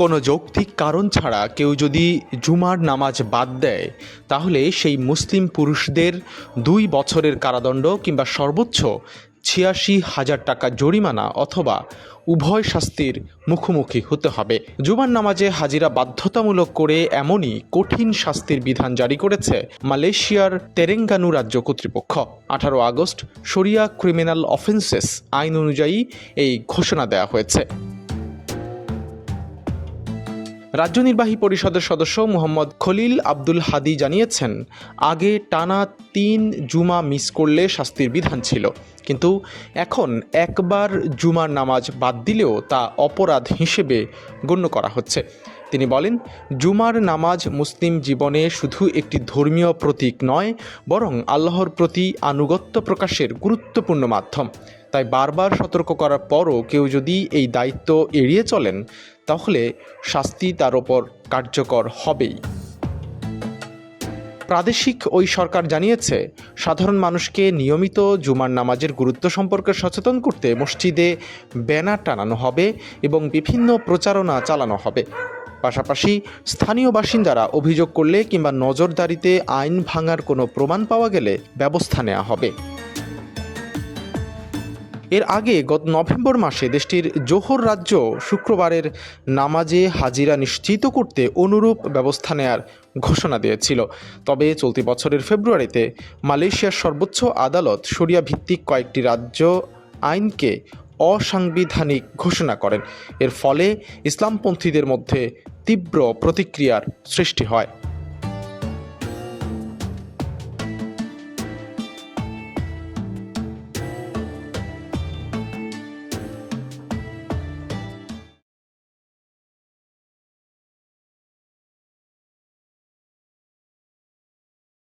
কোনো যৌক্তিক কারণ ছাড়া কেউ যদি জুমার নামাজ বাদ দেয়, তাহলে সেই মুসলিম পুরুষদের দুই বছরের কারাদণ্ড কিংবা সর্বোচ্চ ছিয়াশি হাজার টাকা জরিমানা অথবা উভয় শাস্তির মুখোমুখি হতে হবে। জুমার নামাজে হাজিরা বাধ্যতামূলক করে এমনই কঠিন শাস্তির বিধান জারি করেছে মালয়েশিয়ার তেরেঙ্গানু রাজ্য কর্তৃপক্ষ। আঠারো আগস্ট শরিয়া ক্রিমিনাল অফেন্সেস আইন অনুযায়ী এই ঘোষণা দেওয়া হয়েছে। রাজ্য নির্বাহী পরিষদের সদস্য মোহাম্মদ খলিল আব্দুল হাদি জানিয়েছেন, আগে টানা তিন জুমা মিস করলে শাস্তির বিধান ছিল। কিন্তু এখন একবার জুমার নামাজ বাদ দিলেও তা অপরাধ হিসেবে গণ্য করা হচ্ছে। তিনি বলেন, জুমার নামাজ মুসলিম জীবনে শুধু একটি ধর্মীয় প্রতীক নয়, বরং আল্লাহর প্রতি আনুগত্য প্রকাশের গুরুত্বপূর্ণ মাধ্যম। তাই বারবার সতর্ক করার পরও কেউ যদি এই দায়িত্ব এড়িয়ে চলেন, তাহলে শাস্তি তার ওপর কার্যকর হবেই। প্রাদেশিক ওই সরকার জানিয়েছে, সাধারণ মানুষকে নিয়মিত জুমার নামাজের গুরুত্ব সম্পর্কে সচেতন করতে মসজিদে ব্যানার টানানো হবে এবং বিভিন্ন প্রচারণা চালানো হবে। পাশাপাশি স্থানীয় বাসিন্দারা অভিযোগ করলে কিংবা নজরদারিতে আইন ভাঙার কোনো প্রমাণ পাওয়া গেলে ব্যবস্থা নেওয়া হবে। এর আগে গত নভেম্বর মাসে দেশটির জোহর রাজ্য শুক্রবারের নামাজে হাজিরা নিশ্চিত করতে অনুরূপ ব্যবস্থা নেয়ার ঘোষণা দিয়েছিল। তবে চলতি বছরের ফেব্রুয়ারিতে মালয়েশিয়ার সর্বোচ্চ আদালত শরিয়া ভিত্তিক কয়েকটি রাজ্য আইনকে অসাংবিধানিক ঘোষণা করেন। এর ফলে ইসলামপন্থীদের মধ্যে তীব্র প্রতিক্রিয়ার সৃষ্টি হয়।